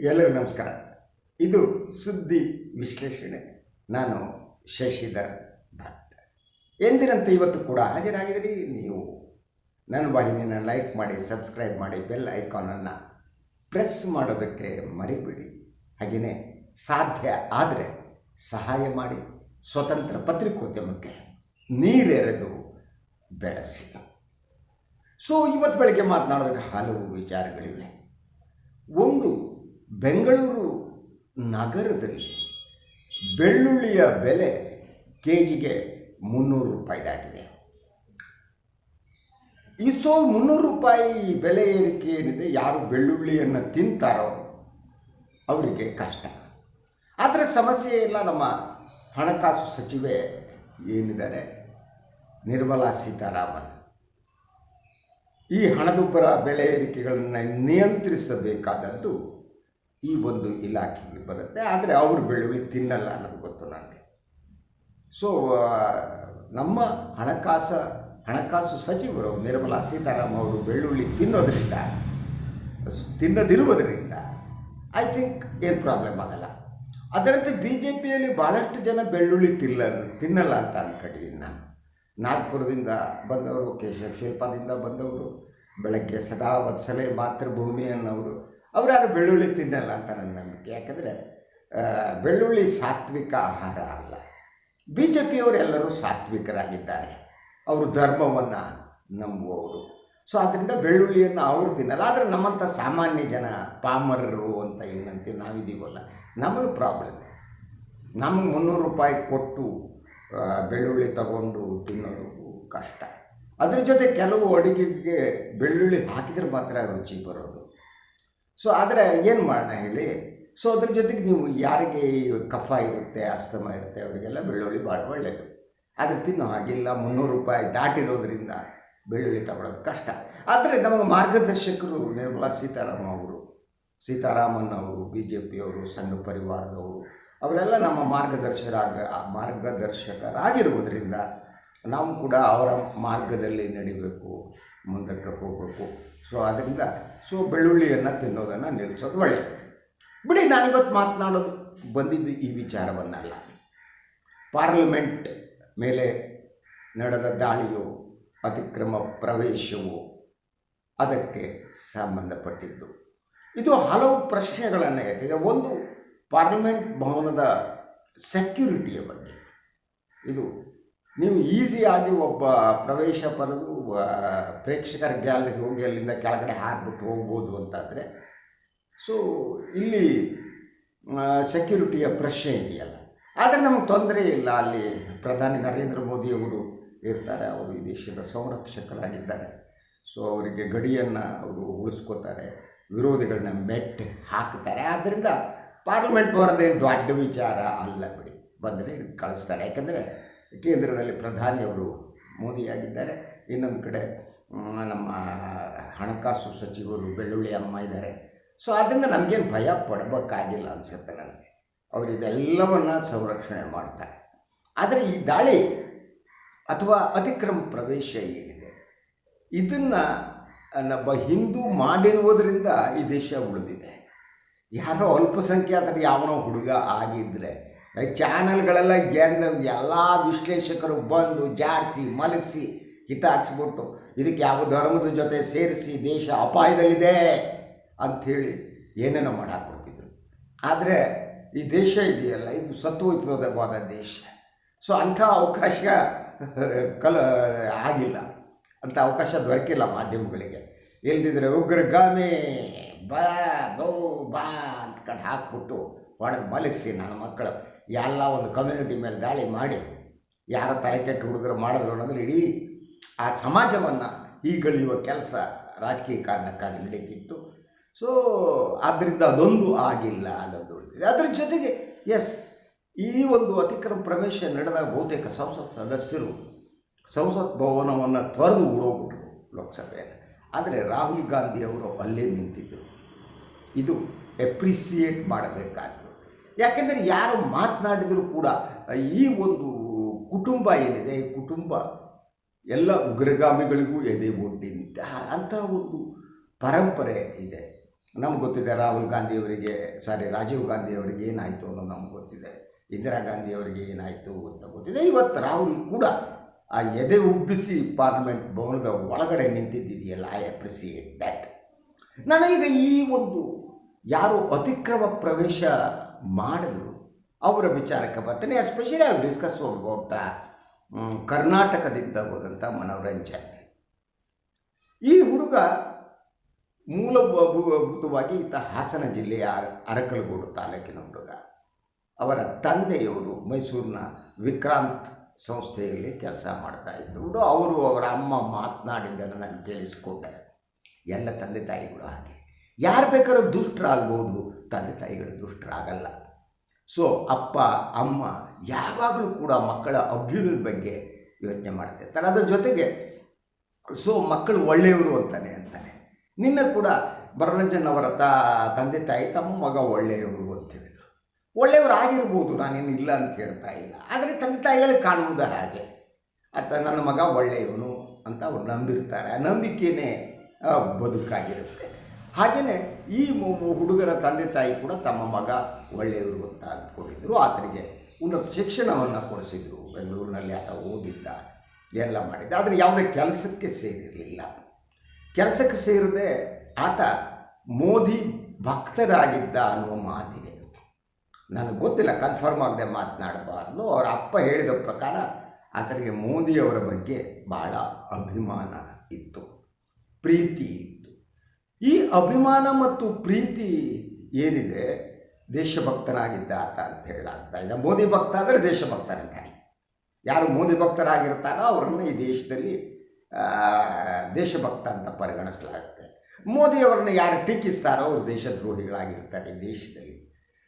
ಎಲ್ಲರಿಗೂ ನಮಸ್ಕಾರ. ಇದು ಸುದ್ದಿ ವಿಶ್ಲೇಷಣೆ. ನಾನು ಶಶಿಧರ್ ಭಟ್. ಎಂದಿನಂತೆ ಇವತ್ತು ಕೂಡ ಹಾಜರಾಗಿದ್ದೀರಿ ನೀವು. ನನ್ನ ವಾಹಿನಿನ ಲೈಕ್ ಮಾಡಿ, ಸಬ್ಸ್ಕ್ರೈಬ್ ಮಾಡಿ, ಬೆಲ್ ಐಕಾನನ್ನು ಪ್ರೆಸ್ ಮಾಡೋದಕ್ಕೆ ಮರಿಬೇಡಿ. ಹಾಗೆಯೇ ಸಾಧ್ಯ ಆದರೆ ಸಹಾಯ ಮಾಡಿ, ಸ್ವತಂತ್ರ ಪತ್ರಿಕೋದ್ಯಮಕ್ಕೆ ನೀರೆರೆದು ಬೆಳೆಸಿ. ಸೊ ಇವತ್ತು ಬೆಳಗ್ಗೆ ಮಾತನಾಡೋದಕ್ಕೆ ಹಲವು ವಿಚಾರಗಳಿವೆ. ಒಂದು ಬೆಂಗಳೂರು ನಗರದಲ್ಲಿ ಬೆಳ್ಳುಳ್ಳಿಯ ಬೆಲೆ ಕೆ ಜಿಗೆ ಮುನ್ನೂರು ರೂಪಾಯಿ ದಾಟಿದೆ. ಈ ಸೊ ಮುನ್ನೂರು ರೂಪಾಯಿ ಬೆಲೆ ಏರಿಕೆ ಏನಿದೆ, ಯಾರು ಬೆಳ್ಳುಳ್ಳಿಯನ್ನು ತಿಂತಾರೋ ಅವರಿಗೆ ಕಷ್ಟ. ಆದರೆ ಸಮಸ್ಯೆ ಇಲ್ಲ ನಮ್ಮ ಹಣಕಾಸು ಸಚಿವೆ ಏನಿದ್ದಾರೆ, ನಿರ್ಮಲಾ ಸೀತಾರಾಮನ್. ಈ ಹಣದುಬ್ಬರ ಬೆಲೆ ಏರಿಕೆಗಳನ್ನು ನಿಯಂತ್ರಿಸಬೇಕಾದದ್ದು ಈ ಒಂದು ಇಲಾಖೆಗೆ ಬರುತ್ತೆ. ಆದರೆ ಅವರು ಬೆಳ್ಳುಳ್ಳಿ ತಿನ್ನಲ್ಲ ಅನ್ನೋದು ಗೊತ್ತು ನನಗೆ. ಸೊ ನಮ್ಮ ಹಣಕಾಸ, ಹಣಕಾಸು ಸಚಿವರು ನಿರ್ಮಲಾ ಸೀತಾರಾಮನ್ ಅವರು ಬೆಳ್ಳುಳ್ಳಿ ತಿನ್ನೋದ್ರಿಂದ, ತಿನ್ನದಿರುವುದರಿಂದ ಐ ಥಿಂಕ್ ಏನು ಪ್ರಾಬ್ಲಮ್ ಆಗಲ್ಲ. ಅದರಂತೆ ಬಿ ಜೆ ಪಿಯಲ್ಲಿ ಭಾಳಷ್ಟು ಜನ ಬೆಳ್ಳುಳ್ಳಿ ತಿಲ್ಲ, ತಿನ್ನಲ್ಲ ಅಂತ ಅಂದ್ಕೊಂಡಿದ್ದೀನಿ ನಾನು. ನಾಗ್ಪುರದಿಂದ ಬಂದವರು ಕೇಶವ ಶಿಲ್ಪದಿಂದ ಬಂದವರು, ಬೆಳಗ್ಗೆ ಸದಾ ವತ್ಸಲೆ ಮಾತೃಭೂಮಿ ಅನ್ನೋರು ಅವ್ರು ಯಾರು ಬೆಳ್ಳುಳ್ಳಿ ತಿನ್ನಲ್ಲ ಅಂತ ನನ್ನ ನಂಬಿಕೆ. ಯಾಕಂದರೆ ಬೆಳ್ಳುಳ್ಳಿ ಸಾತ್ವಿಕ ಆಹಾರ ಅಲ್ಲ. ಬಿ ಜೆ ಪಿಯವರೆಲ್ಲರೂ ಸಾತ್ವಿಕರಾಗಿದ್ದಾರೆ. ಅವರು ಧರ್ಮವನ್ನು ನಂಬುವವರು. ಸೊ ಅದರಿಂದ ಬೆಳ್ಳುಳ್ಳಿಯನ್ನು ಅವರು ತಿನ್ನಲ್ಲ. ಆದರೆ ನಮ್ಮಂಥ ಸಾಮಾನ್ಯ ಜನ ಪಾಮರರು ಅಂತ ಏನಂತೀವಿ ನಾವಿದ್ದೀವಲ್ಲ ನಮಗೆ ಪ್ರಾಬ್ಲಮ್ ನಮಗೆ ಮುನ್ನೂರು ರೂಪಾಯಿ ಕೊಟ್ಟು ಬೆಳ್ಳುಳ್ಳಿ ತಗೊಂಡು ತಿನ್ನೋದು ಕಷ್ಟ. ಅದ್ರ ಜೊತೆ ಕೆಲವು ಅಡುಗೆಗೆ ಬೆಳ್ಳುಳ್ಳಿ ಹಾಕಿದ್ರೆ ಮಾತ್ರ ರುಚಿ ಬರೋದು. ಸೊ ಆದರೆ ಏನು ಮಾಡೋಣ ಹೇಳಿ? ಸೊ ಅದ್ರ ಜೊತೆಗೆ ನೀವು ಯಾರಿಗೆ ಕಫ ಇರುತ್ತೆ, ಅಸ್ತಮ ಇರುತ್ತೆ, ಅವರಿಗೆಲ್ಲ ಬೆಳ್ಳುಳ್ಳಿ ಭಾಳ ಒಳ್ಳೆಯದು ಆದರೆ ತಿನ್ನೋ ಹಾಗಿಲ್ಲ, ಮುನ್ನೂರು ರೂಪಾಯಿ ದಾಟಿರೋದ್ರಿಂದ ಬೆಳ್ಳುಳ್ಳಿ ತಗೊಳ್ಳೋದು ಕಷ್ಟ. ಆದರೆ ನಮಗೆ ಮಾರ್ಗದರ್ಶಕರು ನಿರ್ಮಲಾ ಸೀತಾರಾಮನ್ ಅವರು ಸೀತಾರಾಮನ್ ಅವರು ಬಿ ಜೆ ಪಿಯವರು ಸಣ್ಣ ಪರಿವಾರದವರು ಅವರೆಲ್ಲ ನಮ್ಮ ಮಾರ್ಗದರ್ಶರಾಗ, ಮಾರ್ಗದರ್ಶಕರಾಗಿರುವುದರಿಂದ ನಾವು ಕೂಡ ಅವರ ಮಾರ್ಗದಲ್ಲಿ ನಡಿಬೇಕು. ಮುಂದಕ್ಕೆ ಹೋಗಬೇಕು. ಸೊ ಅದರಿಂದ ಸೊ ಬೆಳ್ಳುಳ್ಳಿಯನ್ನು ತಿನ್ನೋದನ್ನು ನಿಲ್ಲಿಸೋದು ಒಳ್ಳೆಯದು ಬಿಡಿ, ನಾನಿವತ್ತು ಮಾತನಾಡೋದು ಬಂದಿದ್ದು ಈ ವಿಚಾರವನ್ನಲ್ಲ. ಪಾರ್ಲಿಮೆಂಟ್ ಮೇಲೆ ನಡೆದ ದಾಳಿಯು, ಅತಿಕ್ರಮ ಪ್ರವೇಶವು ಅದಕ್ಕೆ ಸಂಬಂಧಪಟ್ಟಿದ್ದು. ಇದು ಹಲವು ಪ್ರಶ್ನೆಗಳನ್ನು ಎತ್ತಿದೆ. ಒಂದು, ಪಾರ್ಲಿಮೆಂಟ್ ಭವನದ ಸೆಕ್ಯೂರಿಟಿಯ ಬಗ್ಗೆ. ಇದು ನೀವು ಈಸಿಯಾಗಿ ಒಬ್ಬ ಪ್ರವೇಶ ಪಡೆದು ಪ್ರೇಕ್ಷಕರ ಗ್ಯಾಲರಿಗೆ ಹೋಗಿ ಅಲ್ಲಿಂದ ಕೆಳಗಡೆ ಹಾಕ್ಬಿಟ್ಟು ಹೋಗ್ಬೋದು ಅಂತಾದರೆ ಸೊ ಇಲ್ಲಿ ಸೆಕ್ಯೂರಿಟಿಯ ಪ್ರಶ್ನೆ ಇದೆಯಲ್ಲ. ಆದರೆ ನಮಗೆ ತೊಂದರೆ ಇಲ್ಲ. ಅಲ್ಲಿ ಪ್ರಧಾನಿ ನರೇಂದ್ರ ಮೋದಿಯವರು ಇರ್ತಾರೆ. ಅವರು ಈ ದೇಶದ ಸಂರಕ್ಷಕರಾಗಿದ್ದಾರೆ. ಸೊ ಅವರಿಗೆ ಗಡಿಯನ್ನು ಅವರು ಉಳಿಸ್ಕೋತಾರೆ. ವಿರೋಧಿಗಳನ್ನ ಮೆಟ್ ಹಾಕ್ತಾರೆ. ಆದ್ದರಿಂದ ಪಾರ್ಲಿಮೆಂಟ್ ಬರೋದೇನು ದೊಡ್ಡ ವಿಚಾರ ಅಲ್ಲ ಬಿಡಿ. ಬಂದರೆ ಕಳಿಸ್ತಾರೆ. ಯಾಕಂದರೆ ಕೇಂದ್ರದಲ್ಲಿ ಪ್ರಧಾನಿಯವರು ಮೋದಿಯಾಗಿದ್ದಾರೆ. ಇನ್ನೊಂದು ಕಡೆ ನಮ್ಮ ಹಣಕಾಸು ಸಚಿವರು ಬೆಳ್ಳುಳ್ಳಿ ಅಮ್ಮ ಇದ್ದಾರೆ. ಸೊ ಅದರಿಂದ ನಮಗೇನು ಭಯ ಪಡಬೇಕಾಗಿಲ್ಲ ಅನಿಸುತ್ತೆ ನನಗೆ. ಅವರು ಇದೆಲ್ಲವನ್ನು ಸಂರಕ್ಷಣೆ ಮಾಡ್ತಾರೆ. ಆದರೆ ಈ ದಾಳಿ ಅಥವಾ ಅತಿಕ್ರಮ ಪ್ರವೇಶ ಏನಿದೆ? ಇದನ್ನು ನಮ್ಮ ಹಿಂದೂ ಮಾಡಿರುವುದರಿಂದ ಈ ದೇಶ ಉಳಿದಿದೆ. ಯಾರೋ ಅಲ್ಪಸಂಖ್ಯಾತರು ಯಾವನೋ ಹುಡುಗ ಆಗಿದ್ದರೆ ಚಾನಲ್ಗಳೆಲ್ಲ ಏನು ಎಲ್ಲ ವಿಶ್ಲೇಷಕರು ಬಂದು ಜಾಡಿಸಿ, ಮಲಗಿಸಿ, ಹಿತ ಹಾಕ್ಸ್ಬಿಟ್ಟು ಇದಕ್ಕೆ ಯಾವ ಧರ್ಮದ ಜೊತೆ ಸೇರಿಸಿ ದೇಶ ಅಪಾಯದಲ್ಲಿದೆ ಅಂಥೇಳಿ ಏನೇನೋ ಮಾಡಾಕ್ಬಿಡ್ತಿದ್ರು ಆದರೆ ಈ ದೇಶ ಇದೆಯಲ್ಲ, ಇದು ಸತ್ವಯುತವಾದ ದೇಶ. ಸೊ ಅಂಥ ಅವಕಾಶ ಕಲ ಆಗಿಲ್ಲ. ಅಂಥ ಅವಕಾಶ ದೊರಕಿಲ್ಲ ಮಾಧ್ಯಮಗಳಿಗೆ. ಇಲ್ದಿದ್ರೆ ಉಗ್ರಗಾಮಿ ಬಾ, ಬೌ, ಬಾ ಅಂದ್ಕೊಂಡು ಹಾಕ್ಬಿಟ್ಟು ಹೊಡೆದು ಮಲಗಿಸಿ ನನ್ನ ಮಕ್ಕಳು. ಎಲ್ಲ ಒಂದು ಕಮ್ಯುನಿಟಿ ಮೇಲೆ ದಾಳಿ ಮಾಡಿ ಯಾರ ತಲೆ ಕೆಟ್ಟ ಹುಡುಗರು ಮಾಡಿದ್ರು ಅನ್ನೋದ್ರೆ ಇಡೀ ಆ ಸಮಾಜವನ್ನು ಈಗಳೆಯುವ ಕೆಲಸ ರಾಜಕೀಯ ಕಾರಣಕ್ಕಾಗಿ ನಡೀತಿತ್ತು. ಸೊ ಆದ್ದರಿಂದ ಅದೊಂದು ಆಗಿಲ್ಲ ಅನ್ನೋದು ಉಳಿದಿದೆ ಅದರ ಜೊತೆಗೆ ಎಸ್ ಈ ಒಂದು ಅತಿಕ್ರಮ ಪ್ರವೇಶ ನಡೆದಾಗ ಬಹುತೇಕ ಸಂಸತ್ ಸದಸ್ಯರು ಸಂಸತ್ ಭವನವನ್ನು ತೊರೆದು ಓಡೋಗ್ಬಿಟ್ರು ಲೋಕಸಭೆಯಲ್ಲಿ. ಆದರೆ ರಾಹುಲ್ ಗಾಂಧಿ ಅವರು ಅಲ್ಲೇ ನಿಂತಿದ್ದರು ಇದು ಎಪ್ರಿಸಿಯೇಟ್ ಮಾಡಬೇಕಾದ್ದು ಯಾಕೆಂದರೆ ಯಾರು ಮಾತನಾಡಿದರೂ ಕೂಡ ಈ ಒಂದು ಕುಟುಂಬ ಏನಿದೆ, ಈ ಕುಟುಂಬ ಎಲ್ಲ ಉಗ್ರಗಾಮಿಗಳಿಗೂ ಎದೆ ಒಡ್ಡಿಂತಹ ಅಂತಹ ಒಂದು ಪರಂಪರೆ ಇದೆ. ನಮ್ಗೆ ಗೊತ್ತಿದೆ ರಾಹುಲ್ ಗಾಂಧಿಯವರಿಗೆ, ಸಾರಿ, ರಾಜೀವ್ ಗಾಂಧಿಯವರಿಗೆ ಏನಾಯಿತು ಅನ್ನೋದು ನಮ್ಗೆ ಗೊತ್ತಿದೆ. ಇಂದಿರಾ ಗಾಂಧಿಯವರಿಗೆ ಏನಾಯಿತು ಅಂತ ಗೊತ್ತಿದೆ. ಇವತ್ತು ರಾಹುಲ್ ಕೂಡ ಆ ಎದೆ ಉಬ್ಬಿಸಿ ಪಾರ್ಲಿಮೆಂಟ್ ಭವನದ ಒಳಗಡೆ ನಿಂತಿದ್ದಿದೆಯಲ್ಲ ಐ ಅಪ್ರಿಸಿಯೇಟ್ ದ್ಯಾಟ್ ನನಗೀಗ ಈ ಒಂದು ಯಾರು ಅತಿಕ್ರಮ ಪ್ರವೇಶ ಮಾಡಿದ್ರು. ಅವರ ವಿಚಾರಕ್ಕೆ ಬರ್ತೀನಿ. ಎಸ್ಪೆಷಲಿ ಐ ಡಿಸ್ಕಸ್ ಅಬೌಟ್ ಕರ್ನಾಟಕದಿಂದ ಹೋದಂಥ ಮನೋರಂಜನ್. ಈ ಹುಡುಗ ಮೂಲಭೂತವಾಗಿ ಈತ ಹಾಸನ ಜಿಲ್ಲೆಯ ಅರ- ಅರಕಲಗೂಡು ತಾಲೂಕಿನ ಹುಡುಗ. ಅವರ ತಂದೆಯವರು ಮೈಸೂರಿನ ವಿಕ್ರಾಂತ್ ಸಂಸ್ಥೆಯಲ್ಲಿ ಕೆಲಸ ಮಾಡ್ತಾ ಇದ್ದವರು. ಅವರು ಅವರ ಅಮ್ಮ ಮಾತನಾಡಿದ್ದನ್ನು ನಾನು ಕೇಳಿಸ್ಕೊಂಡೆ ಎಲ್ಲ ತಂದೆ ತಾಯಿಗಳು ಹಾಗೆ. ಯಾರು ಬೇಕಾದ್ರೂ ದುಷ್ಟರಾಗ್ಬೋದು. ತಂದೆ ತಾಯಿಗಳು ದುಷ್ಟರಾಗಲ್ಲ. ಸೊ ಅಪ್ಪ, ಅಮ್ಮ ಯಾವಾಗಲೂ ಕೂಡ ಮಕ್ಕಳ ಅಭ್ಯುದಯದ ಬಗ್ಗೆ ಯೋಚನೆ ಮಾಡ್ತಿರ್ತಾರೆ ಅದರ ಜೊತೆಗೆ ಸೊ ಮಕ್ಕಳು ಒಳ್ಳೆಯವರು ಅಂತಾನೆ ಅಂತಾನೆ. ನಿನ್ನ ಕೂಡ ಮನೋರಂಜನ್ ಅವರ ತಾ, ತಂದೆ ತಾಯಿ ತಮ್ಮ ಮಗ ಒಳ್ಳೆಯವರು ಅಂತ ಹೇಳಿದರು. ಒಳ್ಳೆಯವರು ಆಗಿರ್ಬೋದು ನಾನೇನು ಇಲ್ಲ ಅಂತ ಹೇಳ್ತಾ ಇಲ್ಲ. ಆದರೆ ತಂದೆ ತಾಯಿಗಳಿಗೆ ಕಾಣುವುದು ಹಾಗೆ. ಆತ ನನ್ನ ಮಗ ಒಳ್ಳೆಯವನು ಅಂತ ಅವ್ರು ನಂಬಿರ್ತಾರೆ. ಆ ನಂಬಿಕೆಯೇ ಬದುಕಾಗಿರುತ್ತೆ. ಹಾಗೆಯೇ ಈ ಹುಡುಗರ ತಂದೆ ತಾಯಿ ಕೂಡ ತಮ್ಮ ಮಗ ಒಳ್ಳೆಯವರು ಅಂತ ಅಂದ್ಕೊಂಡಿದ್ದರು. ಆತನಿಗೆ ಉನ್ನತ ಶಿಕ್ಷಣವನ್ನು ಕೊಡಿಸಿದರು. ಬೆಂಗಳೂರಿನಲ್ಲಿ ಆತ ಓದಿದ್ದ, ಎಲ್ಲ ಮಾಡಿದ್ದ. ಆದರೆ ಯಾವುದೇ ಕೆಲಸಕ್ಕೆ ಸೇರಿರಲಿಲ್ಲ. ಕೆಲಸಕ್ಕೆ ಸೇರದೆ ಆತ ಮೋದಿ ಭಕ್ತರಾಗಿದ್ದ ಅನ್ನುವ ಮಾತಿದೆ. ನನಗೆ ಗೊತ್ತಿಲ್ಲ ಕನ್ಫರ್ಮ್ ಆಗದೆ ಮಾತನಾಡಬಾರ್ದು ಅವರ ಅಪ್ಪ ಹೇಳಿದ ಪ್ರಕಾರ ಆತನಿಗೆ ಮೋದಿಯವರ ಬಗ್ಗೆ ಭಾಳ ಅಭಿಮಾನ ಇತ್ತು. ಪ್ರೀತಿ ಈ ಅಭಿಮಾನ ಮತ್ತು ಪ್ರೀತಿ ಏನಿದೆ, ದೇಶಭಕ್ತನಾಗಿದ್ದ ಆತ ಅಂತ ಹೇಳಾಗ್ತಾ ಇದೆ. ಮೋದಿ ಭಕ್ತ ಅಂದರೆ ದೇಶಭಕ್ತನಂತಾನೆ ಯಾರು ಮೋದಿ ಭಕ್ತರಾಗಿರ್ತಾರೋ ಅವರನ್ನು ಈ ದೇಶದಲ್ಲಿ ದೇಶಭಕ್ತ ಅಂತ ಪರಿಗಣಿಸಲಾಗುತ್ತೆ. ಮೋದಿಯವರನ್ನ ಯಾರು ಟೀಕಿಸ್ತಾರೋ ಅವರು ದೇಶದ್ರೋಹಿಗಳಾಗಿರ್ತಾರೆ ದೇಶದಲ್ಲಿ.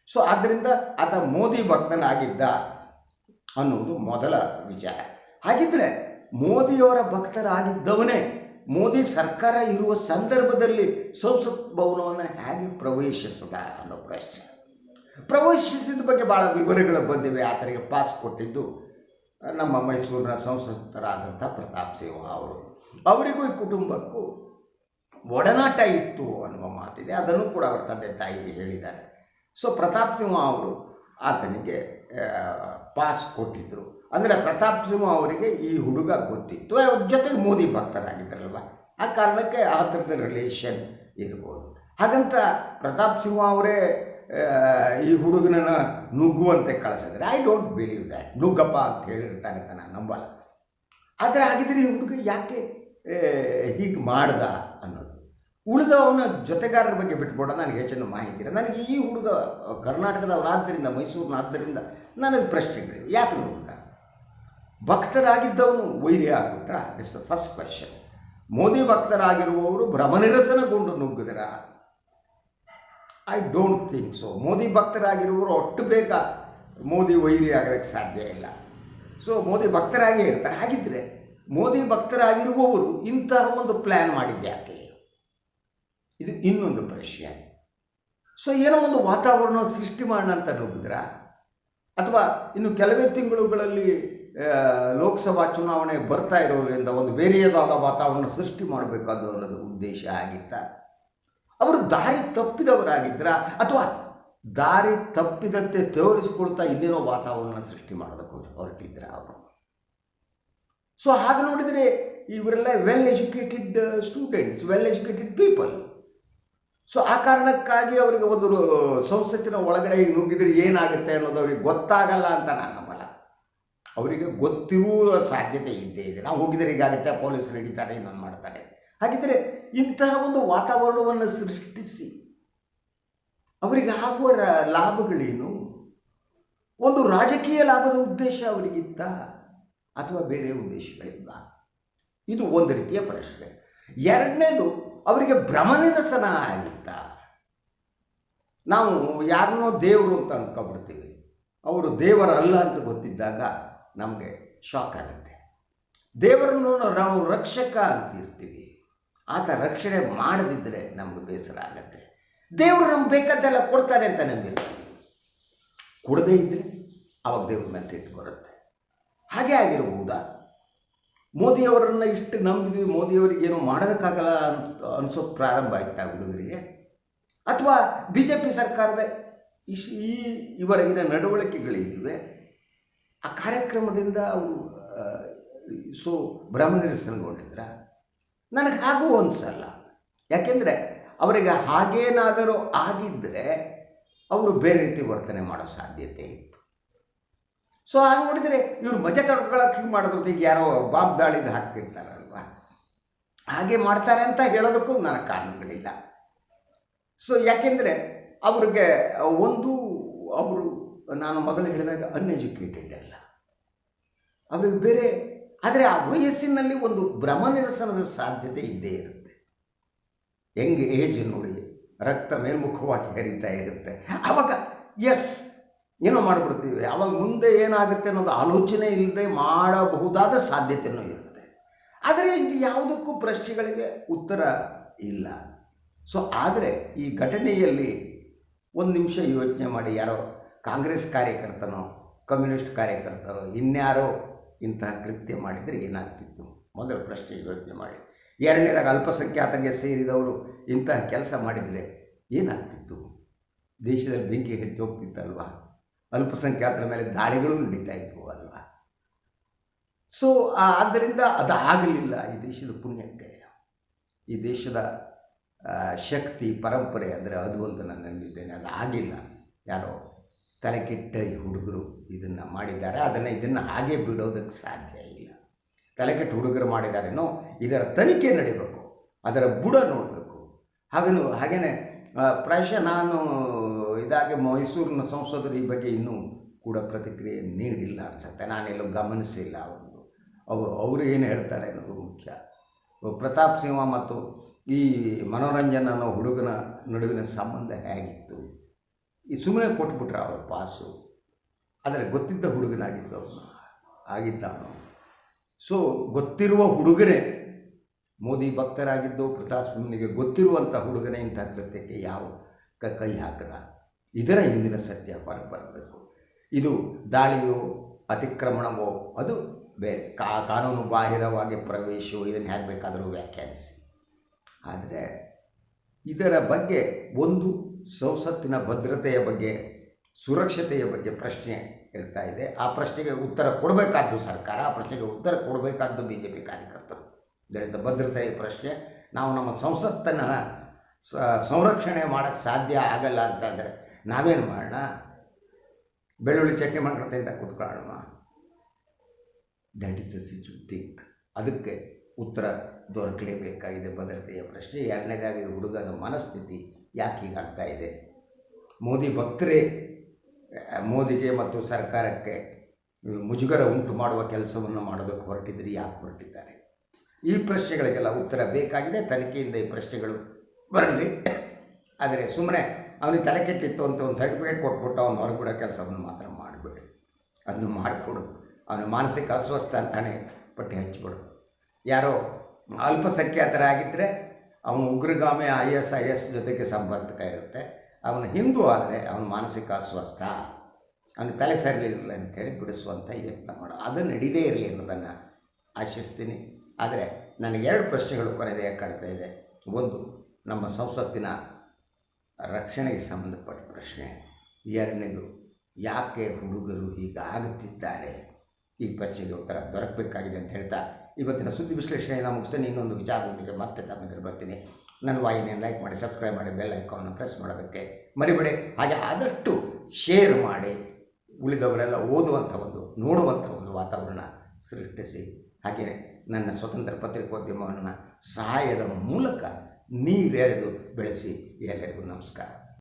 ಸೊ ಆದ್ದರಿಂದ ಆತ ಮೋದಿ ಭಕ್ತನಾಗಿದ್ದ ಅನ್ನೋದು ಮೊದಲ ವಿಚಾರ. ಹಾಗಿದ್ರೆ ಮೋದಿಯವರ ಭಕ್ತರಾಗಿದ್ದವನೇ ಮೋದಿ ಸರ್ಕಾರ ಇರುವ ಸಂದರ್ಭದಲ್ಲಿ ಸಂಸತ್ ಭವನವನ್ನು ಹೇಗೆ ಪ್ರವೇಶಿಸದ ಅನ್ನೋ ಪ್ರಶ್ನೆ. ಪ್ರವೇಶಿಸಿದ ಬಗ್ಗೆ ಭಾಳ ವಿವರಗಳು ಬಂದಿವೆ. ಆತನಿಗೆ ಪಾಸ್ ಕೊಟ್ಟಿದ್ದು ನಮ್ಮ ಮೈಸೂರಿನ ಸಂಸದರಾದಂಥ ಪ್ರತಾಪ್ ಸಿಂಹ ಅವರು. ಅವರಿಗೂ ಈ ಕುಟುಂಬಕ್ಕೂ ಒಡನಾಟ ಇತ್ತು ಅನ್ನುವ ಮಾತಿದೆ. ಅದನ್ನು ಕೂಡ ಅವರ ತಂದೆ ತಾಯಿಗೆ ಹೇಳಿದ್ದಾರೆ. ಸೊ ಪ್ರತಾಪ್ ಸಿಂಹ ಅವರು ಆತನಿಗೆ ಪಾಸ್ ಕೊಟ್ಟಿದ್ದರು ಅಂದರೆ ಪ್ರತಾಪ್ ಸಿಂಹ ಅವರಿಗೆ ಈ ಹುಡುಗ ಗೊತ್ತಿತ್ತು. ಅವ್ರ ಜೊತೆಗೆ ಮೋದಿ ಭಕ್ತರಾಗಿದ್ದಾರಲ್ವ? ಆ ಕಾರಣಕ್ಕೆ ಆ ಥರದ ರಿಲೇಷನ್ ಇರ್ಬೋದು. ಹಾಗಂತ ಪ್ರತಾಪ್ ಸಿಂಹ ಅವರೇ ಈ ಹುಡುಗನನ್ನು ನುಗ್ಗುವಂತೆ ಕಳಿಸಿದ್ರೆ ಐ ಡೋಂಟ್ ಬಿಲೀವ್ ದ್ಯಾಟ್ ನುಗ್ಗಪ್ಪ ಅಂತ ಹೇಳಿರ್ತಾನೆ ಅಂತ ನಾನು ನಂಬಲ್ಲ ಆದರೆ ಹಾಗಿದ್ರೆ ಈ ಹುಡುಗ ಯಾಕೆ ಹೀಗೆ ಮಾಡ್ದ ಅನ್ನೋದು. ಉಳಿದವನ ಜೊತೆಗಾರರ ಬಗ್ಗೆ ಬಿಟ್ಬಿಡ ನನಗೆ ಹೆಚ್ಚಿನ ಮಾಹಿತಿ ಇಲ್ಲ. ನನಗೆ ಈ ಹುಡುಗ ಕರ್ನಾಟಕದವನಾದ್ದರಿಂದ ಮೈಸೂರಿನಾದ್ದರಿಂದ ನನಗೆ ಪ್ರಶ್ನೆಗಳಿವೆ. ಯಾಕೆ ನುಗ್ದ ಭಕ್ತರಾಗಿದ್ದವನು ವೈರಿ ಆಗ್ಬಿಟ್ರ it's the first question Modi ಭಕ್ತರಾಗಿರುವವರು ಭ್ರಮನಿರಸನಗೊಂಡು ನುಗ್ಗಿದ್ರ? I don't think so Modi ಭಕ್ತರಾಗಿರುವವರು ಅಷ್ಟು ಬೇಗ ಮೋದಿ ವೈರಿ ಆಗೋಕ್ಕೆ ಸಾಧ್ಯ ಇಲ್ಲ. ಸೊ ಮೋದಿ ಭಕ್ತರಾಗೇ ಇರ್ತಾರೆ. ಹಾಗಿದ್ದರೆ ಮೋದಿ ಭಕ್ತರಾಗಿರುವವರು ಇಂತಹ ಒಂದು ಪ್ಲ್ಯಾನ್ ಮಾಡಿದ್ದ್ಯಾಕೆ ಇದು ಇನ್ನೊಂದು ಪ್ರಶ್ನೆ. ಸೊ ಏನೋ ಒಂದು ವಾತಾವರಣ ಸೃಷ್ಟಿ ಮಾಡೋಣ ಅಂತ ನುಗ್ಗಿದ್ರ? ಅಥವಾ ಇನ್ನು ಕೆಲವೇ ತಿಂಗಳುಗಳಲ್ಲಿ ಲೋಕಸಭಾ ಚುನಾವಣೆ ಬರ್ತಾ ಇರೋದ್ರಿಂದ ಒಂದು ಬೇರೆಯದಾದ ವಾತಾವರಣ ಸೃಷ್ಟಿ ಮಾಡಬೇಕಾದ್ದು ಅನ್ನೋದು ಉದ್ದೇಶ ಆಗಿತ್ತ. ಅವರು ದಾರಿ ತಪ್ಪಿದವರಾಗಿದ್ರ ಅಥವಾ ದಾರಿ ತಪ್ಪಿದಂತೆ ತೋರಿಸಿಕೊಳ್ತಾ ಇನ್ನೇನೋ ವಾತಾವರಣ ಸೃಷ್ಟಿ ಮಾಡೋದಕ್ಕೆ ಹೊರಟಿದ್ರ ಅವರು. ಸೊ ಹಾಗೆ ನೋಡಿದರೆ ಇವರೆಲ್ಲ well educated students well educated people so ಆ ಕಾರಣಕ್ಕಾಗಿ ಅವರಿಗೆ ಒಂದು ಸಂಸತ್ತಿನ ಒಳಗಡೆ ನುಗ್ಗಿದ್ರೆ ಏನಾಗುತ್ತೆ ಅನ್ನೋದು ಅವ್ರಿಗೆ ಗೊತ್ತಾಗಲ್ಲ ಅಂತ ನಾನು ಅವರಿಗೆ ಗೊತ್ತಿರುವ ಸಾಧ್ಯತೆ ಇದ್ದೇ ಇದೆ. ನಾವು ಹೋಗಿದರೆ ಹೀಗಾಗುತ್ತೆ ಪೊಲೀಸರು ಹಿಡಿತಾರೆ ಇನ್ನೊಂದು ಮಾಡ್ತಾರೆ ಹಾಗಿದ್ದರೆ ಇಂತಹ ಒಂದು ವಾತಾವರಣವನ್ನು ಸೃಷ್ಟಿಸಿ ಅವರಿಗೆ ಆಗುವ ಲಾಭಗಳೇನು? ಒಂದು ರಾಜಕೀಯ ಲಾಭದ ಉದ್ದೇಶ ಅವರಿಗಿತ್ತ ಅಥವಾ ಬೇರೆ ಉದ್ದೇಶಗಳಿಲ್ಲ? ಇದು ಒಂದು ರೀತಿಯ ಪ್ರಶ್ನೆ. ಎರಡನೇದು, ಅವರಿಗೆ ಭ್ರಮನಿರಸನ ಆಗಿತ್ತ. ನಾವು ಯಾರನ್ನೋ ದೇವರು ಅಂತ ಅಂದ್ಕೊಬಿಡ್ತೀವಿ ಅವರು ದೇವರಲ್ಲ ಅಂತ ಗೊತ್ತಿದ್ದಾಗ ನಮಗೆ ಶಾಕ್ ಆಗುತ್ತೆ. ದೇವರನ್ನು ನಾವು ರಕ್ಷಕ ಅಂತಿರ್ತೀವಿ. ಆತ ರಕ್ಷಣೆ ಮಾಡದಿದ್ದರೆ ನಮಗೆ ಬೇಸರ ಆಗುತ್ತೆ. ದೇವರು ನಮ್ಗೆ ಬೇಕಾದ್ದೆಲ್ಲ ಕೊಡ್ತಾರೆ ಅಂತ ನಂಬಿರ್ತೀವಿ. ಕೊಡದೇ ಇದ್ದರೆ ಅವಾಗ ದೇವ್ರ ಮೇಲೆ ಸಿಟ್ಟು ಬರುತ್ತೆ. ಹಾಗೆ ಆಗಿರಬಹುದಾ ಮೋದಿಯವರನ್ನು ಇಷ್ಟು ನಂಬಿದ್ವಿ. ಮೋದಿಯವರಿಗೇನು ಮಾಡೋದಕ್ಕಾಗಲ್ಲ ಅಂತ ಅನಿಸೋಕೆ ಪ್ರಾರಂಭ ಆಯ್ತಾ ಹುಡುಗರಿಗೆ? ಅಥವಾ ಬಿ ಜೆ ಪಿ ಸರ್ಕಾರದ ಇಶ್ ಈ ಇವರೆಗಿನ ನಡವಳಿಕೆಗಳಿವೆ ಆ ಕಾರ್ಯಕ್ರಮದಿಂದ ಅವರು ಸೊ ಭ್ರಮನಿರಸನಗೊಂಡಿದ್ರ ನನಗೆ ಹಾಗೂ ಅನಿಸಲ್ಲ. ಯಾಕೆಂದರೆ ಅವರಿಗೆ ಹಾಗೇನಾದರೂ ಆಗಿದ್ದರೆ ಅವರು ಬೇರೆ ರೀತಿ ವರ್ತನೆ ಮಾಡೋ ಸಾಧ್ಯತೆ ಇತ್ತು. ಸೊ ಹಾಗೆ ನೋಡಿದರೆ ಇವರು ಮಜಾ ತಡ್ಕೊಳಕ್ಕೆ ಹಿಂಗೆ ಮಾಡಿದ್ರೆ ಈಗ ಯಾರೋ ಬಾಂಬ್ ದಾಳಿದ ಹಾಕ್ತಿರ್ತಾರಲ್ವ? ಹಾಗೆ ಮಾಡ್ತಾರೆ ಅಂತ ಹೇಳೋದಕ್ಕೂ ನನಗೆ ಕಾರಣಗಳಿಲ್ಲ. ಸೊ ಯಾಕೆಂದರೆ ಅವ್ರಿಗೆ ಒಂದು, ಅವರು, ನಾನು ಮೊದಲು ಹೇಳಿದಾಗ ಅನ್ಎಜುಕೇಟೆಡ್ ಅಲ್ಲ. ಅವ್ರಿಗೆ ಬೇರೆ, ಆದರೆ ಆ ವಯಸ್ಸಿನಲ್ಲಿ ಒಂದು ಭ್ರಮ ನಿರಸನದ ಸಾಧ್ಯತೆ ಇದ್ದೇ ಇರುತ್ತೆ. ಹೆಂಗೆ ಏಜ್ ನೋಡಿ ರಕ್ತ ಮೇಲ್ಮುಖವಾಗಿ ಹರಿತಾ ಇರುತ್ತೆ. ಆವಾಗ ಎಸ್ ಏನೋ ಮಾಡಿಬಿಡ್ತೀವಿ. ಆವಾಗ ಮುಂದೆ ಏನಾಗುತ್ತೆ ಅನ್ನೋದು ಆಲೋಚನೆ ಇಲ್ಲದೆ ಮಾಡಬಹುದಾದ ಸಾಧ್ಯತೆಯೂ ಇರುತ್ತೆ. ಆದರೆ ಇದು ಯಾವುದಕ್ಕೂ ಪ್ರಶ್ನೆಗಳಿಗೆ ಉತ್ತರ ಇಲ್ಲ. ಸೊ ಆದರೆ ಈ ಘಟನೆಯಲ್ಲಿ ಒಂದು ನಿಮಿಷ ಯೋಚನೆ ಮಾಡಿ. ಯಾರೋ ಕಾಂಗ್ರೆಸ್ ಕಾರ್ಯಕರ್ತನೋ, ಕಮ್ಯುನಿಸ್ಟ್ ಕಾರ್ಯಕರ್ತರೋ ಇನ್ಯಾರೋ ಇಂತಹ ಕೃತ್ಯ ಮಾಡಿದರೆ ಏನಾಗ್ತಿತ್ತು? ಮೊದಲ ಪ್ರಶ್ನೆ ಯೋಚನೆ ಮಾಡಿ. ಎರಡನೇದಾಗ ಅಲ್ಪಸಂಖ್ಯಾತರಿಗೆ ಸೇರಿದವರು ಇಂತಹ ಕೆಲಸ ಮಾಡಿದರೆ ಏನಾಗ್ತಿತ್ತು? ದೇಶದಲ್ಲಿ ಬೆಂಕಿ ಹೆಚ್ಚು ಹೋಗ್ತಿತ್ತಲ್ವಾ? ಅಲ್ಪಸಂಖ್ಯಾತರ ಮೇಲೆ ದಾಳಿಗಳು ನಡೀತಾ ಇದ್ವು ಅಲ್ವಾ? ಸೊ ಆದ್ದರಿಂದ ಅದು ಆಗಲಿಲ್ಲ ಈ ದೇಶದ ಪುಣ್ಯಕ್ಕೆ. ಈ ದೇಶದ ಶಕ್ತಿ, ಪರಂಪರೆ, ಅಂದರೆ ಅದು ಅಂತ ನಾನು ನಂಬಿದ್ದೇನೆ ಅದು ಆಗಿಲ್ಲ. ಯಾರೋ ತಲೆ ಕೆಟ್ಟ ಈ ಹುಡುಗರು ಇದನ್ನು ಮಾಡಿದ್ದಾರೆ. ಅದನ್ನು ಇದನ್ನು ಹಾಗೆ ಬಿಡೋದಕ್ಕೆ ಸಾಧ್ಯ ಇಲ್ಲ. ತಲೆಕೆಟ್ಟ ಹುಡುಗರು ಮಾಡಿದಾರೇನೋ ಇದರ ತನಿಖೆ ನಡಿಬೇಕು. ಅದರ ಬುಡ ನೋಡಬೇಕು. ಹಾಗೇನು ಹಾಗೆಯೇ ಪ್ರಾಯಶಃ ನಾನು ಇದಾಗಿ ಮೈಸೂರಿನ ಸಂಸದರು ಈ ಬಗ್ಗೆ ಇನ್ನೂ ಕೂಡ ಪ್ರತಿಕ್ರಿಯೆ ನೀಡಿಲ್ಲ ಅನಿಸುತ್ತೆ. ನಾನೆಲ್ಲೂ ಗಮನಿಸಿಲ್ಲ ಅವರು ಅವರು ಅವರು ಏನು ಹೇಳ್ತಾರೆ ಅನ್ನೋದು ಮುಖ್ಯ. ಪ್ರತಾಪ್ ಸಿಂಹ ಮತ್ತು ಈ ಮನೋರಂಜನ್ ಅನ್ನೋ ಹುಡುಗನ ನಡುವಿನ ಸಂಬಂಧ ಹೇಗಿತ್ತು? ಈ ಸುಮ್ಮನೆ ಕೊಟ್ಬಿಟ್ರೆ ಅವ್ರ ಪಾಸು ಆದರೆ ಗೊತ್ತಿದ್ದ ಹುಡುಗನಾಗಿದ್ದು ಅವನು ಆಗಿದ್ದಾನು ಸೊ ಗೊತ್ತಿರುವ ಹುಡುಗನೇ ಮೋದಿ ಭಕ್ತರಾಗಿದ್ದು ಪ್ರತಾಪ್ ಸಿಂಹನಿಗೆ ಗೊತ್ತಿರುವಂಥ ಹುಡುಗನೇ ಇಂಥ ಕೃತ್ಯಕ್ಕೆ ಯಾವ ಕ, ಕೈ ಹಾಕದ? ಇದರ ಹಿಂದಿನ ಸತ್ಯ ಹೊರಗೆ ಬರಬೇಕು. ಇದು ದಾಳಿಯೋ, ಅತಿಕ್ರಮಣವೋ, ಅದು ಬೇರೆ. ಕಾ, ಕಾನೂನು ಬಾಹಿರವಾಗಿ ಪ್ರವೇಶವೋ ಇದನ್ನು ಹೇಗೆ ಬೇಕಾದರೂ ವ್ಯಾಖ್ಯಾನಿಸಿ. ಆದರೆ ಇದರ ಬಗ್ಗೆ ಒಂದು ಸಂಸತ್ತಿನ ಭದ್ರತೆಯ ಬಗ್ಗೆ, ಸುರಕ್ಷತೆಯ ಬಗ್ಗೆ ಪ್ರಶ್ನೆ ಹೇಳ್ತಾ ಇದೆ. ಆ ಪ್ರಶ್ನೆಗೆ ಉತ್ತರ ಕೊಡಬೇಕಾದ್ದು ಸರ್ಕಾರ, ಆ ಪ್ರಶ್ನೆಗೆ ಉತ್ತರ ಕೊಡಬೇಕಾದ್ದು ಬಿ ಜೆ ಪಿ ಕಾರ್ಯಕರ್ತರು ದಲಿತ ಭದ್ರತೆಯ ಪ್ರಶ್ನೆ. ನಾವು ನಮ್ಮ ಸಂಸತ್ತನ್ನು ಸಂರಕ್ಷಣೆ ಮಾಡೋಕ್ಕೆ ಸಾಧ್ಯ ಆಗಲ್ಲ ಅಂತಂದರೆ ನಾವೇನು ಮಾಡೋಣ? ಬೆಳ್ಳುಳ್ಳಿ ಚಟ್ನಿ ಮಾಡ್ಕೊಳ್ತಾ ಕೂತ್ಕೊಳ್ಳೋಣ. ದಟ್ ಇಸ್ ದ ಸಿಚು ಥಿಂಕ್ ಅದಕ್ಕೆ ಉತ್ತರ ದೊರಕಲೇಬೇಕಾಗಿದೆ ಭದ್ರತೆಯ ಪ್ರಶ್ನೆ. ಎರಡನೇದಾಗಿ, ಹುಡುಗನ ಮನಸ್ಥಿತಿ ಯಾಕೆ ಹೀಗಾಗ್ತಾ ಇದೆ? ಮೋದಿ ಭಕ್ತರೇ ಮೋದಿಗೆ ಮತ್ತು ಸರ್ಕಾರಕ್ಕೆ ಮುಜುಗರ ಉಂಟು ಮಾಡುವ ಕೆಲಸವನ್ನು ಮಾಡೋದಕ್ಕೆ ಹೊರಟಿದ್ರೆ ಯಾಕೆ ಹೊರಟಿದ್ದಾರೆ? ಈ ಪ್ರಶ್ನೆಗಳಿಗೆಲ್ಲ ಉತ್ತರ ಬೇಕಾಗಿದೆ. ತನಿಖೆಯಿಂದ ಈ ಪ್ರಶ್ನೆಗಳು ಬರಲಿ. ಆದರೆ ಸುಮ್ಮನೆ ಅವನಿಗೆ ತಲೆ ಕೆಟ್ಟಿತ್ತು ಅಂತ ಒಂದು ಸರ್ಟಿಫಿಕೇಟ್ ಕೊಟ್ಬಿಟ್ಟು ಅವನು ಕೂಡ ಕೆಲಸವನ್ನು ಮಾತ್ರ ಮಾಡಿಬಿಡಿ. ಅದನ್ನು ಮಾಡಿಕೊಡು. ಅವನ ಮಾನಸಿಕ ಅಸ್ವಸ್ಥ ಅಂತಾನೆ ಪಟ್ಟಿ ಹಚ್ಚಿಬಿಡು. ಯಾರೋ ಅಲ್ಪಸಂಖ್ಯಾತರಾಗಿದ್ದರೆ ಅವನು ಉಗ್ರಗಾಮಿ ಐ ಎಸ್ ಐ ಎಸ್ ಜೊತೆಗೆ ಸಂಪರ್ಕ ಇರುತ್ತೆ. ಅವನು ಹಿಂದೂ ಆದರೆ ಅವನ ಮಾನಸಿಕ ಅಸ್ವಸ್ಥ, ಅವನ ತಲೆ ಸರಿಲಿಲ್ಲ ಅಂತೇಳಿ ಬಿಡಿಸುವಂಥ ಯತ್ನ ಮಾಡು. ಅದು ನಡೀದೇ ಇರಲಿ ಅನ್ನೋದನ್ನು ಆಶಿಸ್ತೀನಿ. ಆದರೆ ನನಗೆ ಎರಡು ಪ್ರಶ್ನೆಗಳು ಕೊನೆಯದಾಗಿ ಕಾಡ್ತಾ ಇದೆ. ಒಂದು, ನಮ್ಮ ಸಂಸತ್ತಿನ ರಕ್ಷಣೆಗೆ ಸಂಬಂಧಪಟ್ಟ ಪ್ರಶ್ನೆ. ಎರಡನೇದು, ಯಾಕೆ ಹುಡುಗರು ಹೀಗಾಗುತ್ತಿದ್ದಾರೆ? ಈ ಪ್ರಶ್ನೆಗೆ ಉತ್ತರ ದೊರಕಬೇಕಾಗಿದೆ ಅಂತ ಹೇಳ್ತಾ ಇವತ್ತಿನ ಸುದ್ದಿ ವಿಶ್ಲೇಷಣೆಯನ್ನು ಮುಗಿಸ್ತೇನೆ ಇನ್ನೊಂದು ವಿಚಾರದೊಂದಿಗೆ ಮತ್ತೆ ತಮ್ಮೆದುರು ಬರ್ತೀನಿ. ನನ್ನ ವಾಹಿನಿಯನ್ನು ಲೈಕ್ ಮಾಡಿ ಸಬ್ಸ್ಕ್ರೈಬ್ ಮಾಡಿ ಬೆಲ್ ಐಕಾನ್ನ ಪ್ರೆಸ್ ಮಾಡೋದಕ್ಕೆ ಮರಿಬೇಡಿ. ಹಾಗೆ ಆದಷ್ಟು ಶೇರ್ ಮಾಡಿ ಉಳಿದವರೆಲ್ಲ ಓದುವಂಥ ಒಂದು, ನೋಡುವಂಥ ಒಂದು ವಾತಾವರಣ ಸೃಷ್ಟಿಸಿ. ಹಾಗೆಯೇ ನನ್ನ ಸ್ವತಂತ್ರ ಪತ್ರಿಕೋದ್ಯಮವನ್ನು ಸಹಾಯದ ಮೂಲಕ ನೀರೆರೆದು ಬೆಳೆಸಿ. ಎಲ್ಲರಿಗೂ ನಮಸ್ಕಾರ.